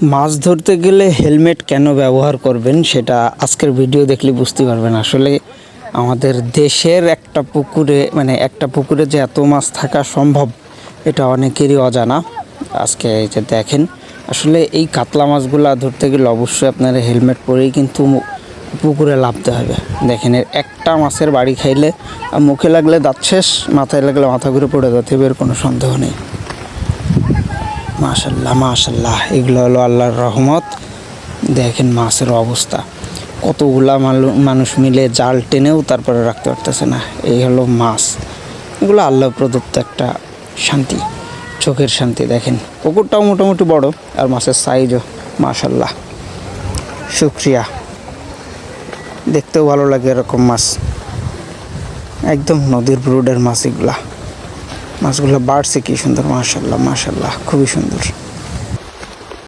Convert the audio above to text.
মাছ ধরতে গেলে হেলমেট কেন ব্যবহার করবেন সেটা আজকের ভিডিও দেখলে বুঝতে পারবেন। আসলে আমাদের দেশের একটা পুকুরে মানে একটা পুকুরে যে এত মাছ থাকা সম্ভব, এটা অনেকেরই অজানা। আজকে এই যে দেখেন, আসলে এই কাতলা মাছগুলা ধরতে গেলে অবশ্যই আপনার হেলমেট পরেই কিন্তু পুকুরে লাভতে হবে। দেখেন একটা মাছের বাড়ি খাইলে মুখে লাগলে দাঁত শেষ, মাথায় লাগলে মাথা ঘুরে পড়ে যেতে হবে এর কোনো সন্দেহ নেই। মাশাল্লাহ মাশাল্লাহ। এগুলো হলো আল্লাহর রহমত। দেখেন মাছের অবস্থা। কতগুলা মানুষ মিলে জাল টেনেও তারপরে রাখতে পারতেছে না। এই হলো মাছ। এগুলো আল্লাহ প্রদত্ত একটা শান্তি, চোখের শান্তি। দেখেন, পুকুরটাও মোটামুটি বড় আর মাছের সাইজও মাশাল্লাহ। শুক্রিয়া। দেখতেও ভালো লাগে এরকম মাছ। একদম নদীর ব্রুডের মাছ এগুলা। মাছগুলো বাড়ছে কি সুন্দর মাশাল্লাহ মাশাল্লাহ খুবই সুন্দর।